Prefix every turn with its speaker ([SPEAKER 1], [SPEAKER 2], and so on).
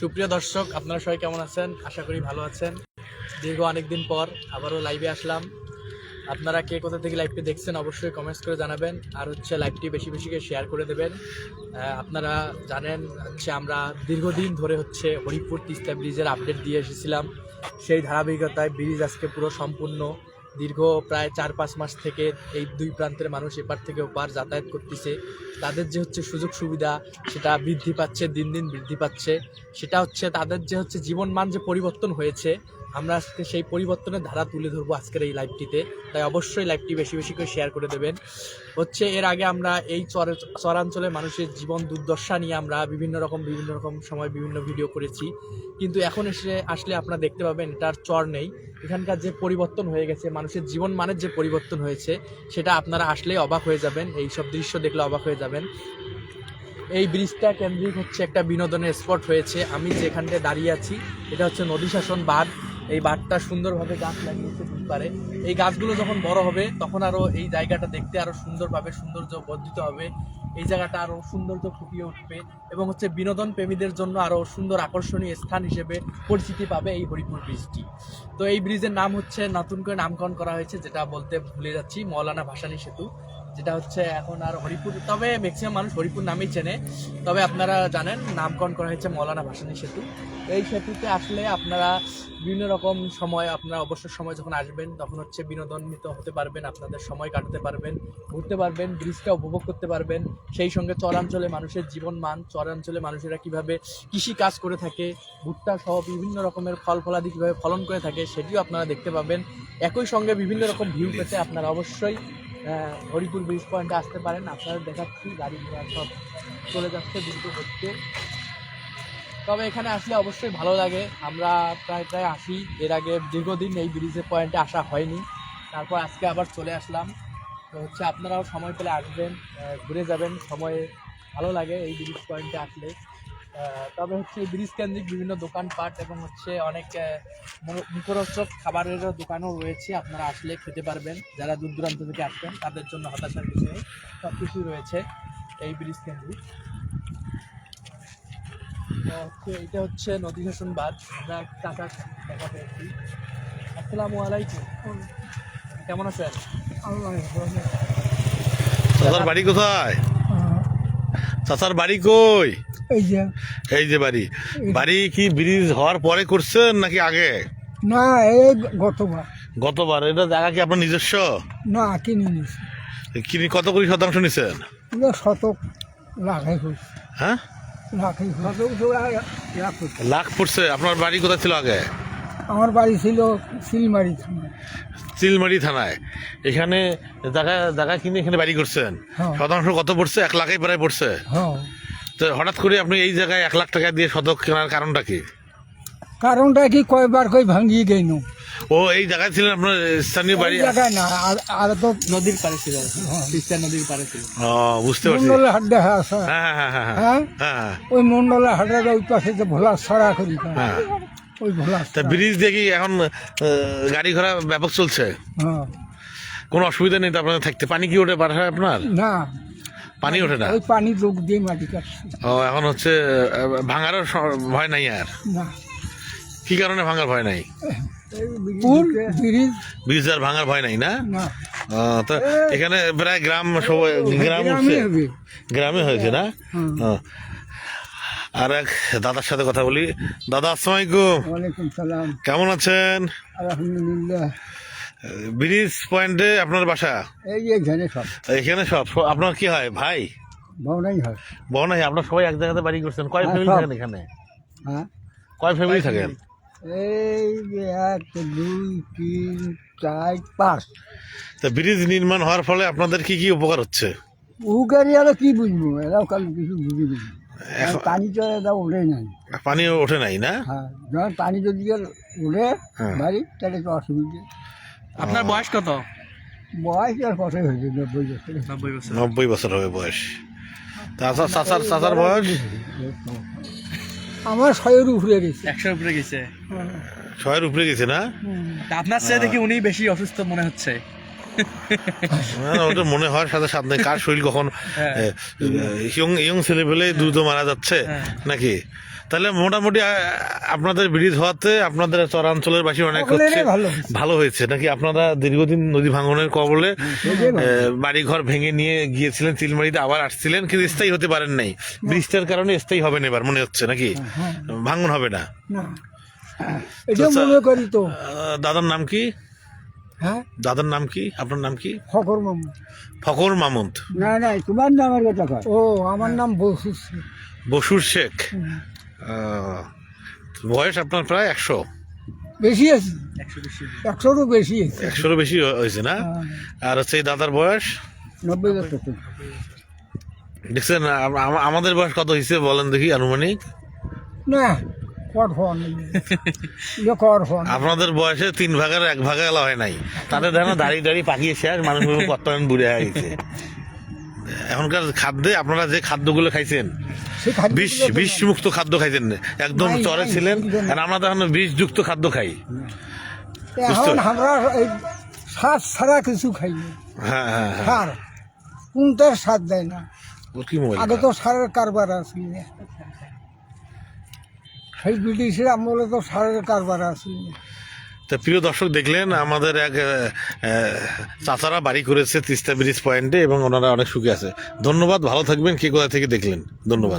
[SPEAKER 1] সুপ্রিয় দর্শক, আপনারা সবাই কেমন আছেন? আশা করি ভালো আছেন। দীর্ঘ অনেকদিন পর আবারও লাইভে আসলাম। আপনারা কে কোথা থেকে লাইভটি দেখছেন অবশ্যই কমেন্টস করে জানাবেন। আর হচ্ছে লাইভটি বেশি বেশি করে শেয়ার করে দেবেন। আপনারা জানেন হচ্ছে আমরা দীর্ঘদিন ধরে হচ্ছে হরিপুর তিস্তা ব্রিজের আপডেট দিয়ে এসেছিলাম। সেই ধারাবাহিকতায় ব্রিজ আজকে পুরো সম্পূর্ণ দীর্ঘ প্রায় চার পাঁচ মাস থেকে এই দুই প্রান্তের মানুষ এপার থেকে ওপার যাতায়াত করতেছে। তাদের যে হচ্ছে সুযোগ সুবিধা, সেটা বৃদ্ধি পাচ্ছে, দিন দিন বৃদ্ধি পাচ্ছে। সেটা হচ্ছে তাদের যে হচ্ছে জীবনমান যে পরিবর্তন হয়েছে আমরা আজকে সেই পরিবর্তনের ধারা তুলে ধরবো আজকের এই লাইভটিতে তাই অবশ্যই লাইভটি বেশি বেশি করে শেয়ার করে দেবেন। হচ্ছে এর আগে আমরা এই চর চরাঞ্চলে মানুষের জীবন দুর্দশা নিয়ে আমরা বিভিন্ন রকম বিভিন্ন রকম সময় বিভিন্ন ভিডিও করেছি। কিন্তু এখন এসে আসলে আপনারা দেখতে পাবেন এটার চর নেই। এখানকার যে পরিবর্তন হয়ে গেছে, মানুষের জীবন মানের যে পরিবর্তন হয়েছে, সেটা আপনারা আসলেই অবাক হয়ে যাবেন। এই সব দৃশ্য দেখলে অবাক হয়ে যাবেন। এই ব্রিজটা কেন্দ্রিক হচ্ছে একটা বিনোদনের স্পট হয়েছে। আমি যেখানটায় দাঁড়িয়ে আছি, এটা হচ্ছে নদী শাসন বাঁধ। এই বাঁধটা সুন্দরভাবে গাছ লাগিয়েছে দুই পারে এই গাছগুলো যখন বড় হবে, তখন আরও এই জায়গাটা দেখতে আরও সুন্দরভাবে সৌন্দর্য বর্ধিত হবে। এই জায়গাটা আরও সৌন্দর্য ফুটিয়ে উঠবে এবং হচ্ছে বিনোদন প্রেমীদের জন্য আরও সুন্দর আকর্ষণীয় স্থান হিসেবে পরিচিতি পাবে এই হরিপুর ব্রিজটি। তো এই ব্রিজের নাম হচ্ছে নতুন করে নামকরণ করা হয়েছে, যেটা বলতে ভুলে যাচ্ছি, মৌলানা ভাসানী সেতু। যেটা হচ্ছে এখন আর হরিপুর, তবে ম্যাক্সিমাম মানুষ হরিপুর নামেই চেনে। তবে আপনারা জানেন, নামকরণ করা হয়েছে মৌলানা ভাসানী সেতু। এই সেতুতে আসলে আপনারা বিভিন্ন রকম সময়, আপনারা অবসর সময় যখন আসবেন, তখন হচ্ছে বিনোদনিত হতে পারবেন, আপনাদের সময় কাটাতে পারবেন, ঘুরতে পারবেন, ব্রিজটা উপভোগ করতে পারবেন। সেই সঙ্গে চরাঞ্চলে মানুষের জীবন মান চরাঞ্চলে মানুষেরা কীভাবে কৃষি কাজ করে থাকে, ভুট্টা সহ বিভিন্ন রকমের ফল ফলাদি কীভাবে ফলন করে থাকে, সেটিও আপনারা দেখতে পাবেন। একই সঙ্গে বিভিন্ন রকম ভিউ পেতে আপনারা অবশ্যই হরিপুর ব্রিজ পয়েন্টে আসতে পারেন, আপনারা দেখাচ্ছি, গাড়ি ঘোড়া সব চলে যাচ্ছে, দ্রুত হচ্ছে। তবে এখানে আসলে অবশ্যই ভালো লাগে। আমরা প্রায় প্রায় আসি। এর আগে দীর্ঘদিন এই ব্রিজের পয়েন্টে আসা হয়নি। তারপর আজকে আবার চলে আসলাম। তো হচ্ছে আপনারাও সময় পেলে আসবেন ঘুরে যাবেন। সময়ে ভালো লাগে এই ব্রিজ পয়েন্টে আসলে। তবে হচ্ছে ব্রিজ কেন্দ্রিক বিভিন্ন দোকানপাট এবং হচ্ছে অনেক মুখরোচক খাবারেরও দোকানও রয়েছে। আপনারা আসলে খেতে পারবেন। যারা দূর দূরান্ত থেকে আসবেন, তাদের জন্য হতাশার নেই সব কিছুই রয়েছে এই ব্রিজ কেন্দ্রিক হচ্ছে এটা হচ্ছে নদী শাসন বাঁধ। আমরা টাকা দেখা পেয়েছি আসসালামু আলাইকুম। কেমন আছেন?
[SPEAKER 2] চাচার বাড়ি কোথায়? চাচার বাড়ি কই?
[SPEAKER 3] এই যে।
[SPEAKER 2] এই যে বাড়ি। বাড়ি কি ব্রিজ হওয়ার পরে করছেন নাকি আগে?
[SPEAKER 3] না এই গতবার।
[SPEAKER 2] গতবার। এটা জায়গা কি আপনার নিজস্ব?
[SPEAKER 3] না কিনে নিছি
[SPEAKER 2] কিনি কত করে শতাংশ নিছেন?
[SPEAKER 3] শতক হয়েছে।
[SPEAKER 2] হ্যাঁ?
[SPEAKER 3] লাখ
[SPEAKER 2] পড়ছে। আপনার বাড়ি কোথায় ছিল আগে?
[SPEAKER 3] আমার বাড়ি ছিল সিলমারি থানা
[SPEAKER 2] চিলমারি থানায়। এখানে জায়গা জায়গা কিনে এখানে বাড়ি করছেন।
[SPEAKER 3] হ্যাঁ।
[SPEAKER 2] শতাংশ কত পড়ছে? এক লাখে প্রায় পড়ছে।
[SPEAKER 3] হ্যাঁ।
[SPEAKER 2] তো হঠাৎ করে আপনি এই জায়গায় এক লাখ টাকা দিয়ে শতক কেনার কারণটা কি?
[SPEAKER 3] কারণটা কি কয়বার কই ভাঙিয়ে গেল
[SPEAKER 2] ও এই জায়গায় ছিলেন আপনার স্থানীয় বাড়ি?
[SPEAKER 3] জায়গায় না আর তো
[SPEAKER 1] নদীর পাড়ে ছিল। তিস্তা নদীর পাড়ে ছিল।
[SPEAKER 2] ও বুঝতে পারছি।
[SPEAKER 3] মন্ডলের হাট দেখা আছে।
[SPEAKER 2] হ্যাঁ হ্যাঁ হ্যাঁ হ্যাঁ
[SPEAKER 3] হ্যাঁ।
[SPEAKER 2] হ্যাঁ?
[SPEAKER 3] ওই মন্ডলের হাটের ওই পাশে যে ভোলা ছড়া করি।
[SPEAKER 2] হ্যাঁ।
[SPEAKER 3] ওই ভোলা
[SPEAKER 2] তা ব্রিজ দেখি এখন গাড়ি ঘোড়া ব্যাপক চলছে?
[SPEAKER 3] হ্যাঁ।
[SPEAKER 2] কোনো অসুবিধা নেই তো আপনার থাকতে? পানি কি ওঠে পাঠায় আপনার?
[SPEAKER 3] না
[SPEAKER 2] পানি ওঠে না?
[SPEAKER 3] ওই পানি লোক দিয়ে মাটি কাটছে।
[SPEAKER 2] ও এখন হচ্ছে ভাঙারও ভয় নাই আর?
[SPEAKER 3] না।
[SPEAKER 2] কি কারণে ভাঙার ভয় নাই?
[SPEAKER 3] পুল ব্রিজ।
[SPEAKER 2] ব্রিজ আর ভাঙার ভয় নাই না? তো এখানে প্রায় গ্রাম সবাই গ্রাম
[SPEAKER 3] গ্রামে
[SPEAKER 2] হয়েছে না? আর এক দাদার সাথে কথা বলি। দাদা আসসালাম আলাইকুম। কেমন আছেন?
[SPEAKER 3] আলহামদুলিল্লাহ।
[SPEAKER 2] ব্রিজ পয়েন্টে আপনার বাসা?
[SPEAKER 3] এই এখানে সব।
[SPEAKER 2] এখানে সব? আপনার কি হয় ভাই?
[SPEAKER 3] ভাবনাই হয়।
[SPEAKER 2] বড় নাই আপনার সবাই এক জায়গাতে বাড়ি করছেন। কয় ফ্যামিলি থাকেন এখানে?
[SPEAKER 3] হ্যাঁ?
[SPEAKER 2] কয় ফ্যামিলি থাকেন?
[SPEAKER 3] এই এক দুই তিন চার পাঁচ।
[SPEAKER 2] তা ব্রিজ নির্মাণ হওয়ার ফলে আপনাদের কি কি উপকার হচ্ছে?
[SPEAKER 3] উগারি আর কি বুঝব? এরাও কাল কিছু বুঝি বুঝি পানি তো এরা ওঠে নাই।
[SPEAKER 2] পানি ওঠে নাই না?
[SPEAKER 3] হ্যাঁ পানি যদি ওঠে
[SPEAKER 2] হ্যাঁ।
[SPEAKER 3] বাড়ি তাহলে তো অসুবিধে।
[SPEAKER 1] আপনার বয়স কত?
[SPEAKER 3] বয়স আর কতই হয়েছে নব্বই বছর।
[SPEAKER 1] নব্বই বছর।
[SPEAKER 2] নব্বই বছর হবে বয়স। তা চাচা- চাচার চাচার বয়স?
[SPEAKER 3] আমার শয়ের উপরে গেছে।
[SPEAKER 1] একশোর উপরে গেছে।
[SPEAKER 2] ছয়ের উপরে গেছে না?
[SPEAKER 1] তা আপনার চেয়ে দেখি উনি বেশি অসুস্থ মনে হচ্ছে।
[SPEAKER 2] ওটা মনে হয় সাথে সাথে কার শরীর কখন
[SPEAKER 1] হ্যাঁ।
[SPEAKER 2] ইয়ং ইয়ং ছেলে পেলে দ্রুত মারা যাচ্ছে
[SPEAKER 1] হ্যাঁ।
[SPEAKER 2] নাকি? তাহলে মোটামুটি আপনাদের ব্রিজ হওয়াতে আপনাদের চরাঞ্চলের বাসী অনেক হচ্ছে।
[SPEAKER 3] ভালো। হয়েছে।
[SPEAKER 2] নাকি আপনারা দীর্ঘদিন নদী ভাঙনের কবলে
[SPEAKER 3] সেটাই ভালো।
[SPEAKER 2] বাড়ি ঘর ভেঙে নিয়ে গিয়েছিলেন চিলমারিতে আবার আসছিলেন কিন্তু স্থায়ী হতে পারেন নাই। ব্রিজটার কারণে স্থায়ী হবে না এবার মনে হচ্ছে নাকি? ভাঙন হবে না। আহ, দাদার নাম কি?
[SPEAKER 3] হ্যাঁ?
[SPEAKER 2] দাদার নাম কি? আপনার নাম কি?
[SPEAKER 3] ফকর মামু
[SPEAKER 2] ফকর মামুন্ত
[SPEAKER 3] না না তোমার নামের কথা ও আমার নাম বসু
[SPEAKER 2] বসুর শেখ। আহ, বয়স আপনার প্রায় একশো।
[SPEAKER 3] বেশি আছে।
[SPEAKER 1] বেশি
[SPEAKER 3] একশোরও বেশি
[SPEAKER 2] একশোরও বেশি হয়েছে না?
[SPEAKER 3] হ্যাঁ,
[SPEAKER 2] আর হচ্ছে এই দাদার বয়স?
[SPEAKER 3] নব্বই বছর
[SPEAKER 2] দেখছেন আম- আম- আমাদের বয়স কত হয়েছে বলেন দেখি আনুমানিক?
[SPEAKER 3] না ইয়ে।
[SPEAKER 2] আপনাদের বয়সে তিন ভাগের এক ভাগে এলা হয় নাই। তাদের দেখেন দাড়ি দাড়ি পাকিয়ে শেষ মানুষ কর্তমান বুড়ে হয়ে গেছে। এখনকার খাদ্যে আপনারা যে খাদ্যগুলো খাইছেন বিষ বিষ মুক্ত খাদ্য খাইছেন না। একদম চরে ছিলেন আর আমরা তো এখন বিষযুক্ত খাদ্য খাই।
[SPEAKER 3] এখন আমরা সার ছাড়া কিছু খাই
[SPEAKER 2] হ্যাঁ হ্যাঁ হ্যাঁ।
[SPEAKER 3] সার। কোনটার স্বাদ দেয় না। আগে তো সারের কারবার আসছিল সেই ব্রিটিশের আমলে তো সারের কারবার আসছিল
[SPEAKER 2] তা প্রিয় দর্শক দেখলেন আমাদের এক চাচারা বাড়ি করেছে তিস্তা ব্রিজ পয়েন্টে এবং ওনারা অনেক সুখে আছে। ধন্যবাদ ভালো থাকবেন। কে কোথা থেকে দেখলেন? ধন্যবাদ।